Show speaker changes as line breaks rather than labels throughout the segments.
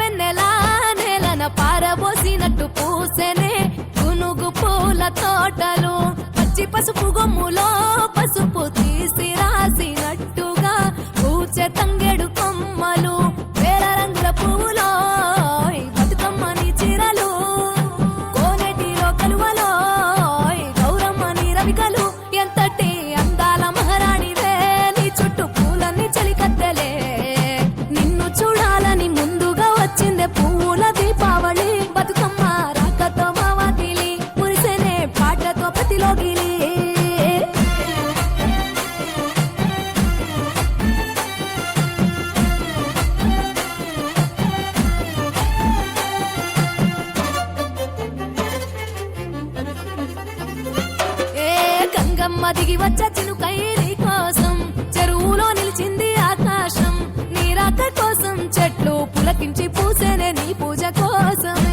వెన్నెల నెలన పారబోసినట్టు పూసెనే గునుగు పూల తోటలు. పచ్చి పసుపు గొమ్ములో పసుపు అమ్మ దిగి వచ్చ చినుకై కోసం. చెరువులో నిలిచింది ఆకాశం. నీరాక కోసం చెట్లు పులకించి పూసేనే నీ పూజ కోసం.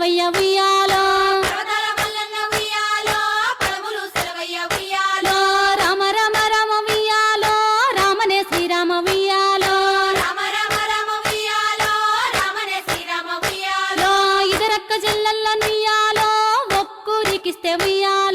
సెలవయ్య
ఉయ్యాలో.
రామ రామ రామ
ఉయ్యాలో రామనే శ్రీరామ ఉయ్యాలో.
ఇదరక్క జిల్లల్లో నుయ్యాలో ఒక్కూరికిస్తే ఉయ్యాలో.